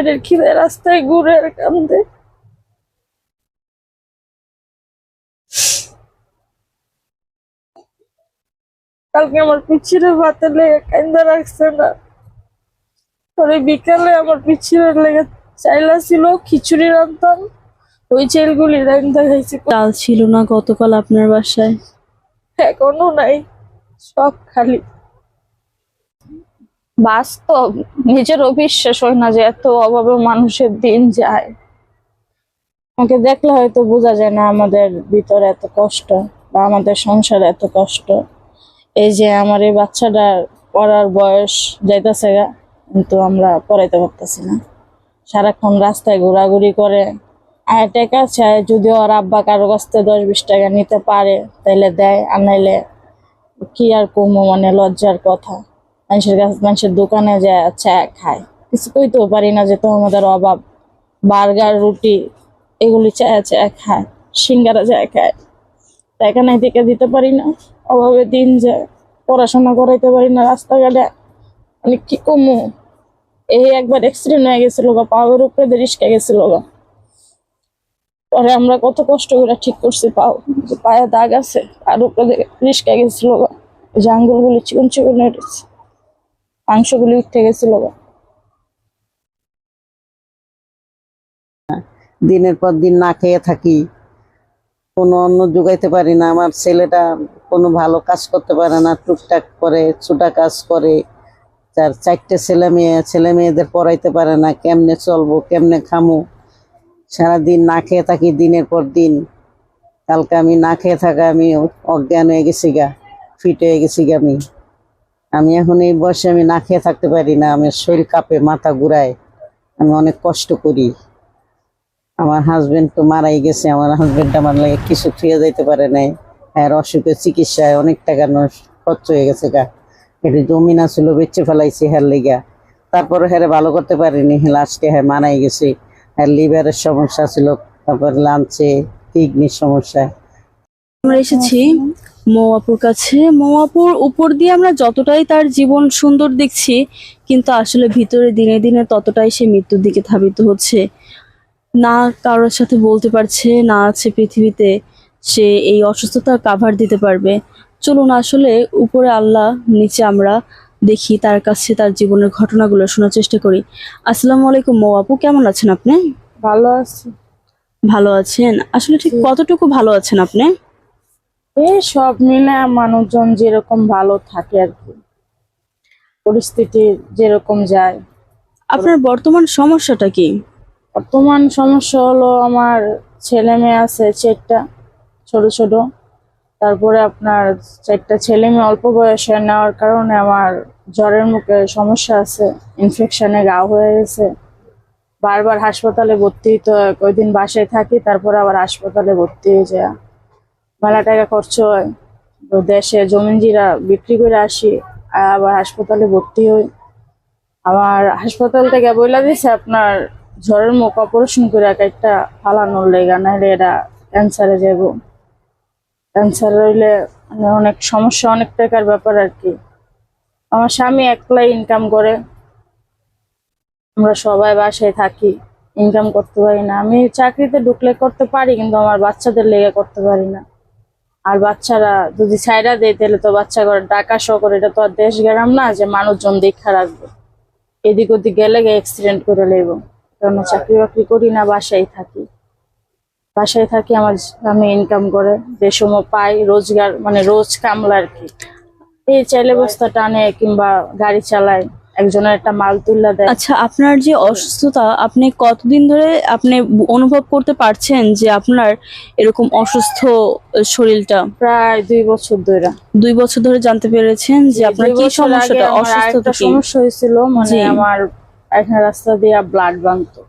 পেটের খিদে রাস্তায় ঘুরে আর কান্দে। কালকে আমার পিছিয়ে ভাতে লেগে কান্দা রাখছে না। পরে বিকালে আমার পিছিয়ে লেগে চাইলা ছিল খিচুড়ি রান্তাম ওই চাইলগুলি রান্তা খাইছি চাল ছিল না গতকাল আপনার বাসায়। এখনও নাই সব খালি। বাস্তব নিজের অবিশ্বাস হয় না যে এত অভাবে মানুষের দিন যায়। আমাকে দেখলে হয়তো বোঝা যায় না আমাদের ভিতরে এত কষ্ট বা আমাদের সংসারে এত কষ্ট। এই যে আমার এই বাচ্চাটার পড়ার বয়স যাইতেছে গা, কিন্তু আমরা পড়াইতে পারতেছি না। সারাক্ষণ রাস্তায় ঘোরাঘুরি করে আর টাকা চায়, যদি ওর আব্বা কারও কাছ থেকে দশ বিশ টাকা নিতে পারে, তাইলে দেয় আর নাইলে কি আর কমো মানে লজ্জার কথা। মানুষের কাছে মানুষের দোকানে যায় চা খায়। কিছু কইতেও পারি না যে তো আমাদের অভাব। বার্গার, রুটি, এগুলি চা চা খায়। সিঙ্গারা চা খায়। টাকা এখানে থেকে দিতে পারি না। অভাবে দিন যায় পড়াশোনা করাইতে পারি না রাস্তাঘাটে। মানে কি কমু? এই একবার অ্যাক্সিডেন্ট হয়ে গেছিল গা পাওয়ার উপরে রিস্কা গেছিল গা পরে আমরা কত কষ্ট করে ঠিক করছি পাও। পায়ে দাগ আছে আর উপরে রিস্কা গেছিল যে আঙ্গুলগুলি চিকন চিকন হয়ে মাংসগুলি উঠে গেছিল দিনের পর দিন না খেয়ে থাকি। কোনো অন্ন যোগাইতে পারি না। আমার ছেলেটা কোনো ভালো কাজ করতে পারে না। টুকটাক করে, ছোটা কাজ করে। তার চারটে ছেলে মেয়ে, ছেলে মেয়েদের পড়াইতে পারে না। কেমনে চলবো, কেমনে খামো? সারাদিন না খেয়ে থাকি দিনের পর দিন। কালকে আমি না খেয়ে থাকা আমি অজ্ঞান হয়ে গেছি গা। ফিট হয়ে গেছি গা আমি। আমি এখন এই বয়সে আমি না খেয়ে থাকতে পারি না আমার শরীর কাঁপে মাথা ঘুরায়। আমি অনেক কষ্ট করি। আমার হাজবেন্ড তো মারাই গেছে আমার হাজবেন্ড আমার লাগে কিছু থুয়ে যাইতে পারে নাই। আর অসুখের চিকিৎসায় অনেক টাকা নষ্ট খরচ হয়ে গেছে গা। এটা জমি না ছিল বেচে ফেলাইছি হ্যার লেগা। তারপরে হ্যাঁ ভালো করতে পারিনি লাস্টে হ্যাঁ মারাই গেছে। আর লিভারের সমস্যা ছিল তারপর লাঞ্চে কিডনির সমস্যা। আমরা এসেছি মৌয়াপুর কাছে। মৌয়াপুর উপর দিয়ে আমরা যতটাই তার জীবন সুন্দর দেখছি কিন্তু আসলে ভিতরে দিনে দিনে ততটাই সে মৃত্যুর দিকে ধাবিত হচ্ছে। না কারোর সাথে বলতে পারছে না আছে পৃথিবীতে সে এই অসুস্থতা কাভার দিতে পারবে। চলুন আসলে উপরে আল্লাহ নিচে আমরা দেখি তার কাছে তার জীবনের ঘটনাগুলো শোনার চেষ্টা করি। আসসালামু আলাইকুম মৌ আপু কেমন আছেন আপনি? ভালো আছে। ভালো আছেন? আসলে ঠিক কতটুকু ভালো আছেন আপনি? এই সব মিলে মানুষজন যেরকম ভালো থাকে আর কি। পরিস্থিতি যেরকম যায়। আপনার বর্তমান সমস্যাটা কি? বর্তমান সমস্যা হলো আমার ছেলে মেয়ে আছে চারটা ছোট ছোট। তারপরে আপনার চারটা ছেলে মেয়ে অল্প বয়সে নেওয়ার কারণে আমার জ্বরের মুখে সমস্যা আছে ইনফেকশনে গা হয়ে গেছে। বারবার হাসপাতালে ভর্তি হইতে হয় কয়দিন বাসায় থাকি তারপর আবার হাসপাতালে ভর্তি হয়ে যায়। মেলা টাকা খরচ হয় তো দেশে জমিন জিরা বিক্রি করে আসি আবার হাসপাতালে ভর্তি হই। আমার হাসপাতাল থেকে বইলা দিছে, আপনার ঝড়ের মুখ অপারেশন করে এক একটা ফালানোর লেগা নাহলে এটা ক্যান্সারে যাব ক্যান্সার হইলে মানে অনেক সমস্যা, অনেক টাকার ব্যাপার আর কি। আমার স্বামী একলাই ইনকাম করে। আমরা সবাই বাসায় থাকি ইনকাম করতে পারি না। আমি চাকরিতে ঢুকলে করতে পারি, কিন্তু আমার বাচ্চাদের লেগে করতে পারি না। আর বাচ্চারা যদি ছাইরা দেয়, তাহলে তো বাচ্চা করে ডাকা শো করে এটা তো আর দেশ গ্রাম না যে মানুষজন দেখা রাখবে। এদিক ওদিক গেলে অ্যাক্সিডেন্ট করে লেব কারণ চাকরি বাকরি করি না, বাসায় থাকি। বাসায় থাকি, আমার আমি ইনকাম করে, যে সময় পাই রোজগার মানে রোজ কামলা আর কি। এই চাইলে বস্তা টানে কিংবা গাড়ি চালায়। একজনের একটা মাল তুল্লা দেয়। আচ্ছা আপনার যে অসুস্থতা আপনি কতদিন ধরে আপনি অনুভব করতে পারছেন যে আপনার এরকম অসুস্থ শরীরটা? প্রায় দুই বছর ধরে। দুই বছর ধরে জানতে পেরেছেন যে আপনার কি সমস্যাটা অসুস্থতা সমস্যা হয়েছিল মানে আমার এখানে রাস্তা দিয়ে ব্লাড বাংতো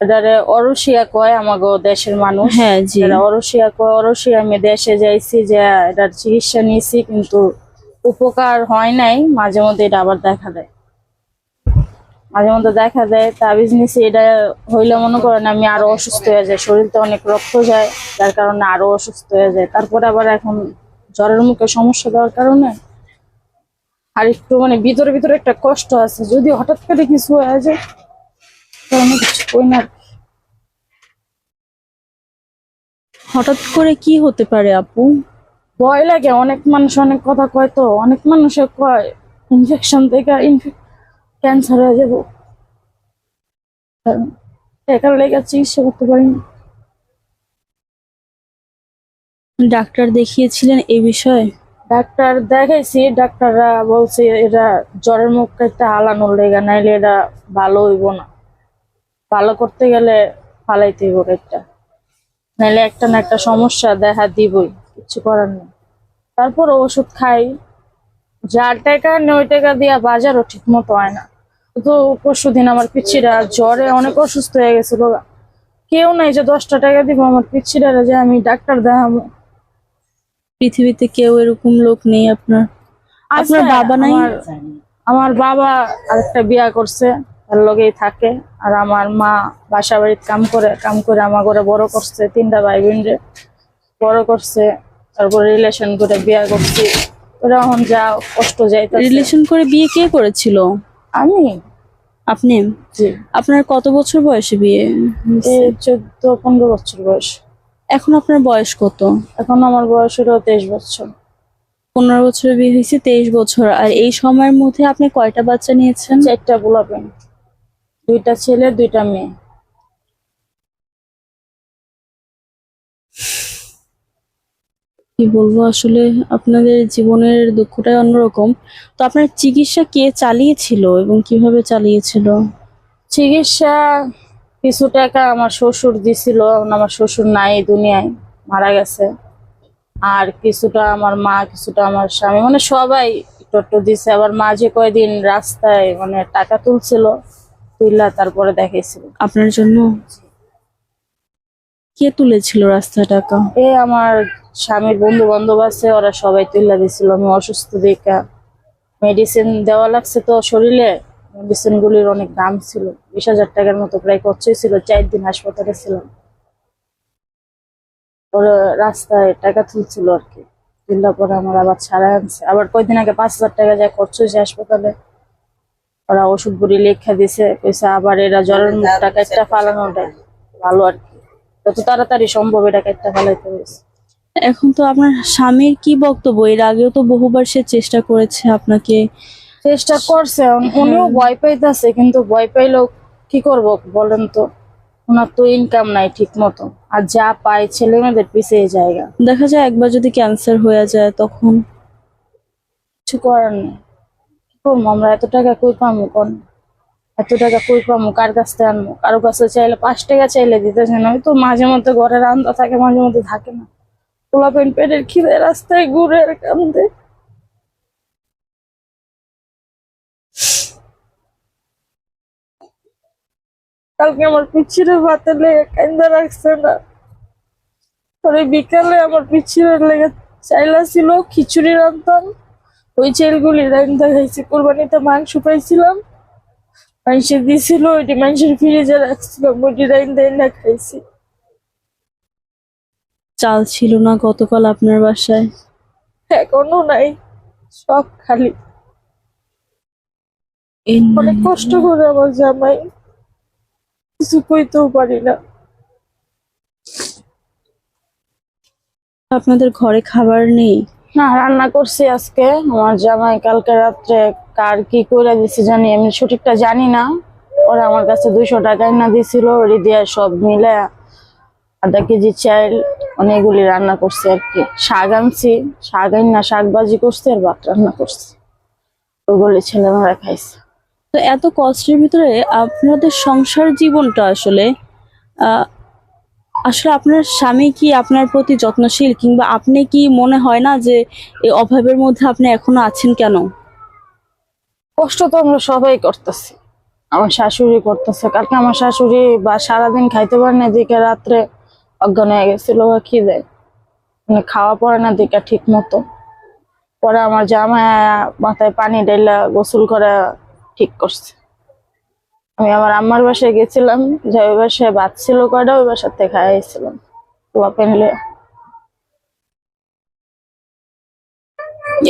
এটারে অরসিয়া কয় আমাগো দেশের মানুষ। হ্যাঁ জি। এটা অরসিয়া কয় অরসিয়া আমি দেশে যাইছি যে এটার চিকিৎসা নিয়েছি কিন্তু উপকার হয় নাই, মাঝে মধ্যে এটা আবার দেখা দেয়। মাঝে মধ্যে দেখা দেয় তাবিজ নিছি এটা হইলে মনে করেন আমি আরও অসুস্থ হয়ে যাই, শরীরতে অনেক রক্ত যায়, যার কারণে আরও অসুস্থ হয়ে যায়। তারপরে আবার এখন জ্বরের মুখে সমস্যা দেওয়ার কারণে আর একটু মানে ভিতরে ভিতরে একটা কষ্ট আছে। যদি হঠাৎ করে কিছু হয়ে যায় কিছু কই না। হঠাৎ করে কি হতে পারে আপু? ভয় লাগে অনেক মানুষ অনেক কথা কয় তো অনেক মানুষে কয় ইনফেকশন থেকে ক্যান্সার হয়ে যাব। টাকার লেগে চিকিৎসা করতে পারি না ডাক্তার দেখিয়েছিলেন এ বিষয়ে? ডাক্তার দেখাইছি ডাক্তাররা বলছে এটা জ্বরের মুখ একটা হালানোর লেগা নাইলে এটা ভালো হইব না। ভালো করতে গেলে ফালাইতে হইব একটা। নাইলে একটা না একটা সমস্যা দেখা দিবই। কিছু করার নেই। তারপর ওষুধ খাই। যার টাকা ওই টাকা দিয়া বাজারও ঠিক মতো হয় না। তো পরশু দিন আমার পিচ্ছিরা জ্বরে অনেক অসুস্থ হয়ে গেছিল। কেউ নাই যে দশটা টাকা দিব আমার পিচ্ছিরা যে আমি ডাক্তার দেখাবো। পৃথিবীতে কেউ এরকম লোক নেই আপনার? আপনার বাবা নাই? আমার- বাবা আরেকটা বিয়া করছে তার লগেই থাকে। আর আমার মা বাসা বাড়িতে কাম করে কাম করে আমার ঘরে বড় করছে তিনটা ভাই বোন বড় করছে। তারপরে রিলেশন করে বিয়ে করছি। ওরা এখন যা কষ্ট যাইতে রিলেশন করে বিয়ে কে করেছিল? আমি। আপনি? জি। আপনার কত বছর বয়সে বিয়ে? চোদ্দ পনেরো বছর বয়স। এখন আপনার বয়স কত? এখন আমার বয়স হলো তেইশ বছর। পনেরো বছর বিয়ে হয়েছে তেইশ বছর। আর এই সময়ের মধ্যে আপনি কয়টা বাচ্চা নিয়েছেন? চারটা গোলাপেন দুইটা ছেলে দুইটা মেয়ে। কি বলব? আসলে আপনাদের জীবনের দুঃখটাই অন্যরকম। তো আপনার চিকিৎসা কে চালিয়েছিল এবং কীভাবে চালিয়েছিল? চিকিৎসা কিছু টাকা আমার শ্বশুর দিছিল আমার শ্বশুর নাই এই দুনিয়ায় মারা গেছে। আর কিছুটা আমার মা কিছুটা আমার স্বামী মানে সবাই একটু একটু দিছে। আবার মাঝে কয়দিন রাস্তায় মানে টাকা তুলছিল তুইলা তারপরে দেখাইছিল। আপনার জন্য? কে তুলেছিল রাস্তা টাকা এ আমার স্বামীর বন্ধু বান্ধব আছে, ওরা সবাই তুইলা দিছিল। আমি অসুস্থ দেখা মেডিসিন দেওয়া লাগছে তো শরীরে। মেডিসিন গুলির অনেক দাম ছিল। বিশ হাজার টাকার মতো প্রায় খরচই ছিল। চার দিন হাসপাতালে ছিলাম। ওরা রাস্তায় টাকা তুলছিল আর কি। তুললা পরে আমার আবার ছাড়া আনছে। আবার কয়দিন আগে পাঁচ হাজার টাকা যায় খরচ হয়েছে হাসপাতালে, ওরা ওষুধ বুড়ি লেখা দিছে। কইছে আবার এরা জ্বরের মুখ টাকা একটা ফালানোটা ভালো আর কি। যত তাড়াতাড়ি সম্ভব এটাকে একটা ফালাইতে হয়েছে এখন তো আপনার স্বামীর কি বক্তব্য? এর আগেও তো বহুবার সে চেষ্টা করেছে আপনাকে চেষ্টা করছে উনিও ভয় পাইতেছে কিন্তু ভয় পাইলেও কি করব বলেন তো? ওনার তো ইনকাম নাই ঠিক মতো আর যা পায় ছেলে মেয়েদের পিছিয়ে জায়গা। দেখা যায় একবার যদি ক্যান্সার হয়ে যায় তখন কিছু করার নেই। কি করব আমরা এত টাকা কই পামু কোন? এত টাকা কই পামু? কার কাছ থেকে আনব? কারও কাছে চাইলে পাঁচ টাকা চাইলে দিতেছে না। তো মাঝে মধ্যে ঘরে রান্না থাকে, মাঝে মধ্যে থাকে না। পোলা পেন পেটের খিদে, রাস্তায় ঘুরে কান্দে। কালকে আমার পিছিয়ে ভাতে লেগে কান্দা রাখছে না। পরে বিকালে আমার পিছিয়ে লেগে চাইলা ছিল খিচুড়ি রান্তাম ওই চাইলগুলি রান্না খাইছি। কোরবানিতে মাংস পাইছিলাম। মাংস দিছিল ওইটি মাংসের ফ্রিজে রাখছিলাম ওইটি রান্না না খাইছি। চাল ছিল না গতকাল আপনার বাসায়? এখনও নাই সব খালি। অনেক কষ্ট করে আমার জামাই কিছু কইতেও পারি না। আপনাদের ঘরে খাবার নেই? না রান্না করছি আজকে। আমার জামাই কালকে রাত্রে কার কি করে দিছি জানি, আমি সঠিকটা জানি না। ওরা আমার কাছে দুইশো টাকা না দিছিল ওরি সব মিলে আধা কেজি চাল, অনেকগুলি রান্না করছি আর কি। শাক আনছি, শাক না শাক করছি আর ভাত রান্না করছি। ওইগুলি ছেলেমেয়েরা খাইছে। তো এত কষ্টের ভিতরে আপনাদের সংসার জীবনটা আসলে আসলে আপনার স্বামী কি আপনার প্রতি যত্নশীল কিংবা আপনি কি মনে হয় না যে এই অভাবের মধ্যে আপনি এখনও আছেন কেন? কষ্ট তো আমরা সবাই করতেছি। আমার শাশুড়ি করতেছে, কালকে আমার শাশুড়ি বা সারাদিন খাইতে পারে না দিকে রাত্রে অজ্ঞান হয়ে গেছিল, বা খিদে মানে খাওয়া পড়ে না দিকে ঠিক মতো পরে আমার জামা মাথায় পানি ঢেলা গোসল করে ঠিক করছে। আমি আমার আম্মার বাসায় গেছিলাম, যে ওই বাসায় ছিল কয়টা, ওই বাসার থেকে খাইছিলাম। পোলা পেনলে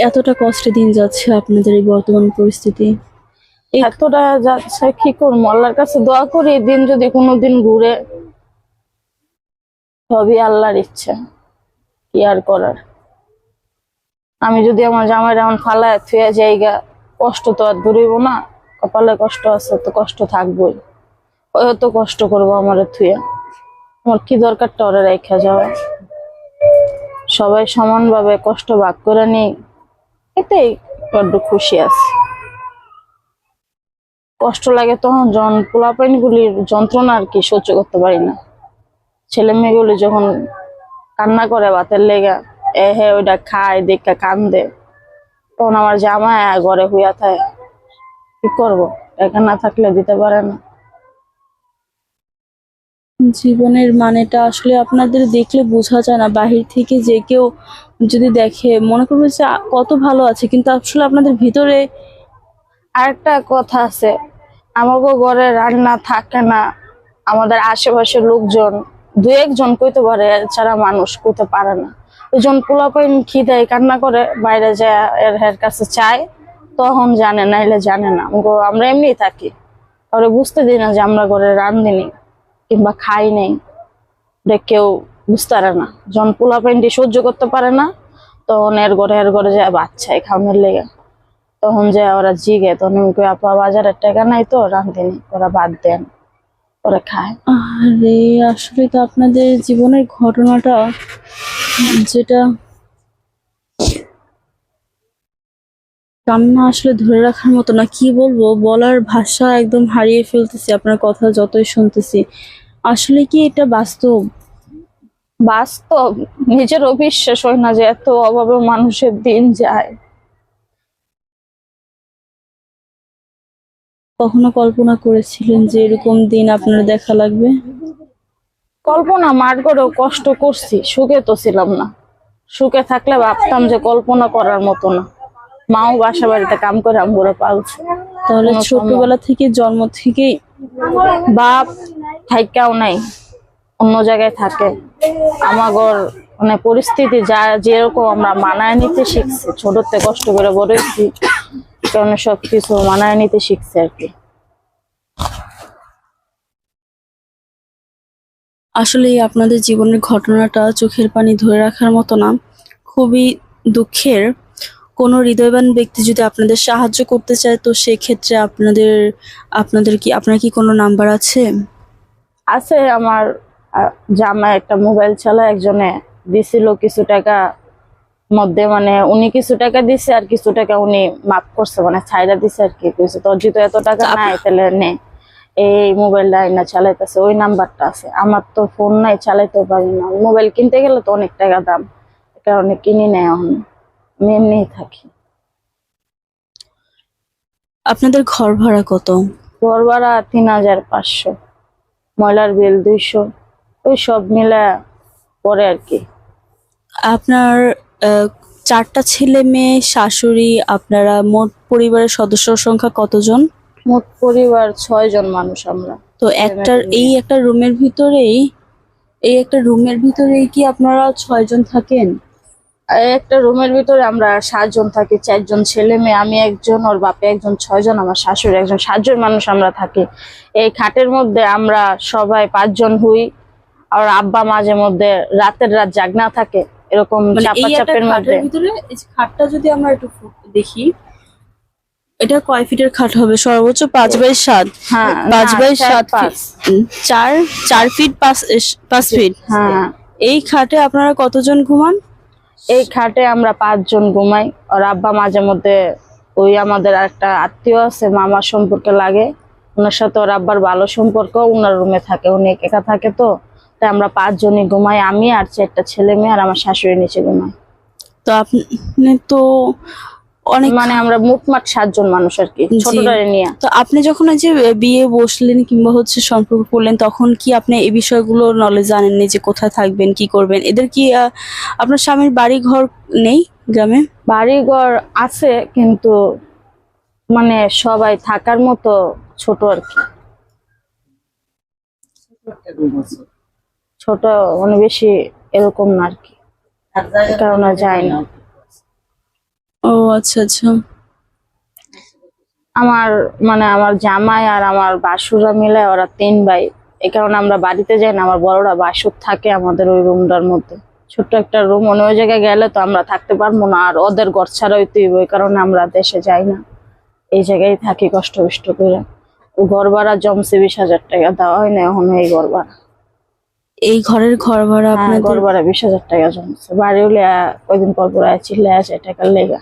এতটা কষ্টে দিন যাচ্ছে আপনাদের এই বর্তমান পরিস্থিতি? এতটা যাচ্ছে, কি করব? আল্লাহর কাছে দোয়া করি দিন যদি কোনোদিন ঘুরে, সবই আল্লাহর ইচ্ছা, কি আর করার? আমি যদি আমার জামাইরা এমন ফালায় থুয়ে জায়গা কষ্ট তো আর দূরইব না, কপালে কষ্ট আছে তো কষ্ট থাকবোই। ওই তো কষ্ট করব আমার থুয়ে? আমার কি দরকার টরে রেখা যাওয়া? সবাই সমানভাবে কষ্ট ভাগ করে নিই এতেই বড্ড খুশি আছে। কষ্ট লাগে তখন যখন পোলাপাইন গুলির যন্ত্রণা আর কি সহ্য করতে পারি না। ছেলে মেয়েগুলি যখন কান্না করে বাতের লেগা, এ হে ওইটা খায় দেখে কান্দে। তখন আমার জামা ঘরে হইয়া থাকে। কি করব? একা না থাকলে দিতে পারে না। জীবনের মানেটা আসলে আপনাদের দেখলে বোঝা যায় না। বাহির থেকে যে কেউ যদি দেখে, মনে করবে যে কত ভালো আছে, কিন্তু আসলে আপনাদের ভিতরে আরেকটা কথা আছে। আমাকে ঘরে রান্না থাকে না। আমাদের আশেপাশের লোকজন দু একজন কইতে পারে, এছাড়া মানুষ কইতে পারে না। ওইজন পোলাপাইন খিদায় কান্না করে, বাইরে যায়, এর হের কাছে চায়, তখন জানে না এলে জানে না। আমরা এমনি থাকি। ওরা বুঝতে দিই না যে আমরা ঘরে রান্ধিনি কিংবা খাই নেই। কেউ বুঝতে পারে না। যখন পোলাপাইনটি সহ্য করতে পারে না, তখন এর ঘরে এর ঘরে যায় বাচ্চায় খাওয়ানোর লেগে। তখন যে ওরা জিগে, তখন আমি আপা বাজারের টাকা নাই তো রাঁধেনি ওরা বাদ দেন, ওরা খায়। আরে, আসলে তো আপনাদের জীবনের ঘটনাটা যেটা কান্না আসলে ধরে রাখার মতো না, কি বলব? বলার ভাষা একদম হারিয়ে ফেলতেছি, আপনার কথা যতই শুনতেছি। আসলে কি এটা বাস্তব? বাস্তব। নিজের অবিশ্বাস হয় না যে এত অভাবে মানুষের দিন যায়। কখনো কল্পনা করেছিলেন যে এরকম দিন আপনার দেখা লাগবে? কল্পনা মার করেও কষ্ট করছি সুখে তো ছিলাম না। সুখে থাকলে ভাবতাম যে কল্পনা করার মতো না। মাও বাসা বাড়িতে কাম করে আমগুলো পালছে। তাহলে ছোটবেলা থেকে জন্ম থেকেই বাপ থাইকাও নাই অন্য জায়গায় থাকে। আমাগর মানে পরিস্থিতি যা যেরকম আমরা মানায় নিতে শিখছি ছোটতে কষ্ট করে বড় হয়েছি কারণে সবকিছু মানায় নিতে শিখছি আর কি। আসলে আপনাদের জীবনের ঘটনাটা চোখের পানি ধরে রাখার মতো না খুবই দুঃখের। কোনো হৃদয়বান ব্যক্তি যদি আপনাদের সাহায্য করতে চায় তো সেক্ষেত্রে আপনাদের আপনাদের কি আপনার কি কোনো নাম্বার আছে? আছে আমার জামাই একটা মোবাইল চালায় একজনে দিছিল কিছু টাকা মধ্যে মানে উনি কিছু টাকা দিছে আর কিছু টাকা উনি মাফ করছে মানে ছাইরা দিছে আর কি। কইছে তোর যেহেতু এত টাকা নাই তাহলে নে। এই মোবাইলটা না চালাইতেছে ওই নাম্বারটা আছে। আমার তো ফোন নাই চালাইতে পারি না। মোবাইল কিনতে গেলে তো অনেক টাকা দাম কারণে কিনি নেই এখন আমি এমনিই থাকি। আপনাদের ঘর ভাড়া কত? ঘর ভাড়া তিন হাজার পাঁচশো। ময়লার বিল দুইশো। ওই সব মিলে পরে আর কি। আপনার চারটা ছেলে মেয়ে শাশুড়ি আপনারা মোট পরিবারের সদস্য সংখ্যা কতজন? মোট পরিবার ছয় জন মানুষ আমরা। তো একটার মেয়ে। এই একটা রুমের ভিতরেই এই একটা রুমের ভিতরেই কি আপনারা ছয়জন থাকেন? একটা রুমের ভিতরে আমরা সাতজন থাকি চারজন ছেলে মেয়ে আমি একজন ওর বাপে একজন ছয়জন আমার শাশুড়ি একজন সাতজন মানুষ আমরা থাকি। এই খাটের মধ্যে আমরা সবাই পাঁচজন হুই। আর আব্বা মাঝে মধ্যে রাতের রাত জাগনা থাকে এরকম মানে চাপা চাপের মধ্যে। ভিতরে খাটটা যদি আমরা একটু দেখি এটা কয় ফিটের খাট হবে? সর্বোচ্চ পাঁচ বাই সাত। হ্যাঁ পাঁচ বাই সাত চার চার ফিট পাঁচ পাঁচ ফিট। হ্যাঁ। এই খাটে আপনারা কতজন ঘুমান? এই খাটে আমরা পাঁচজন ঘুমাই আর আব্বা মাঝে মধ্যে ওই আমাদের একটা আত্মীয় আছে মামার সম্পর্কে লাগে। ওনার সাথে ওর আব্বার ভালো সম্পর্ক ওনার রুমে থাকে উনি একা থাকে তো। তাই আমরা পাঁচজনই ঘুমাই আমি আর চারটা ছেলে মেয়ে আর আমার শাশুড়ি নিচে ঘুমাই তো আপনি তো অনেক মানে আমরা মুটমাট সাতজন মানুষ আর কি ছোটটারে নিয়ে। তো আপনি যখন এই যে বিয়ে বসলেন কিংবা হচ্ছে সম্পর্ক করলেন তখন কি আপনি এই বিষয়গুলো নলেজ জানেননি যে কোথায় থাকবেন কি করবেন? এদের কি আপনার স্বামীর বাড়ি ঘর নেই গ্রামে? বাড়িঘর আছে কিন্তু মানে সবাই থাকার মতো ছোট আর কি। ছোট মানে বেশি এরকম না আর কি। কারণে যায় না। ও আচ্ছা আচ্ছা। আমার মানে আমার জামাই আর আমার বাসুরা মিলে ওরা তিন ভাই। এই কারণে আমরা বাড়িতে যাই না আমার বড়রা বাসুর থাকে আমাদের ওই রুমটার মধ্যে। ছোট্ট একটা রুম অন্য জায়গায় গেলে তো আমরা থাকতে পারব না আর ওদের ঘর ছাড়াই তুই ওই কারণে আমরা দেশে যাই না। এই জায়গায় থাকি কষ্ট কষ্ট করে। ও ঘর ভাড়া জমছে বিশ হাজার টাকা দেওয়া হয় না এখন এই ঘর ভাড়া এই ঘরের ঘর ভাড়া হ্যাঁ, আপনাদের? ঘর ভাড়া বিশ হাজার টাকা জমছে বাড়ি হলে কয়দিন পর পর চিল্লে আসে টাকার লেগা।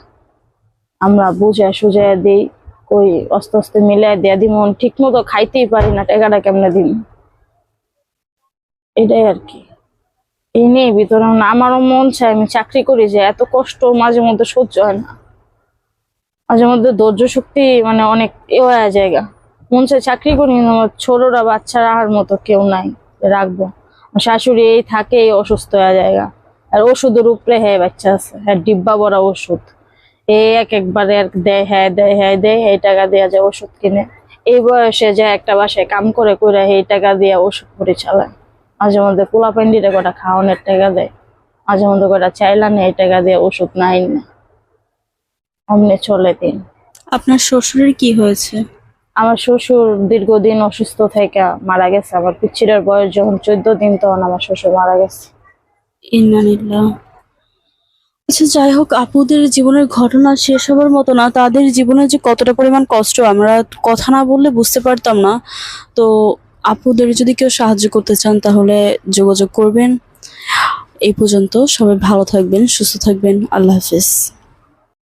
আমরা বুঝে সুঝে দিই কই আস্তে আস্তে মিলে দেয়া দিই মন ঠিক মতো খাইতেই পারি না টাকাটা কেমনে দিন এটাই আর কি। এই নিয়ে ভিতরে না আমারও মন চায় আমি চাকরি করি যে এত কষ্ট মাঝে মধ্যে সহ্য হয় না। মাঝে মধ্যে ধৈর্য শক্তি মানে অনেক এ হয়ে জায়গা মন চাই চাকরি করি কিন্তু আমার ছোটরা বাচ্চারা আর মতো কেউ নাই রাখব। শাশুড়ি থাকে অসুস্থ হয়ে জায়গা আর ওষুধের উপরে হ্যাঁ বাচ্চা আছে হ্যাঁ ডিব্বা ভরা ওষুধ। এ এক একবারে আর দেয় হ্যাঁ দেয় হ্যাঁ দেয়, এই টাকা দেওয়া যায় ওষুধ কিনে। এই বয়সে যে একটা বাসায় কাম করে করে এই টাকা দিয়ে ওষুধ করে চালায়। মাঝে মধ্যে পোলা প্যান্ডিটা কটা খাওয়ানোর টাকা দেয়। মাঝে মধ্যে কটা চাইলা নেই টাকা দিয়ে ওষুধ নাই না। অমনি চলে দিন। আপনার শ্বশুরের কি হয়েছে? আমার শ্বশুর দীর্ঘদিন অসুস্থ থেকে মারা গেছে। আমার পিচ্ছিটার বয়স যখন চোদ্দ দিন, তখন আমার শ্বশুর মারা গেছে। আচ্ছা যাই হোক, আপুদের জীবনের ঘটনা শেষ হবার মতো না, তাদের জীবনে যে কতটা পরিমাণ কষ্ট, আমরা কথা না বললে বুঝতে পারতাম না। তো আপুদের যদি কেউ সাহায্য করতে চান, তাহলে যোগাযোগ করবেন। এই পর্যন্ত সবাই ভালো থাকবেন, সুস্থ থাকবেন। আল্লাহ হাফিজ।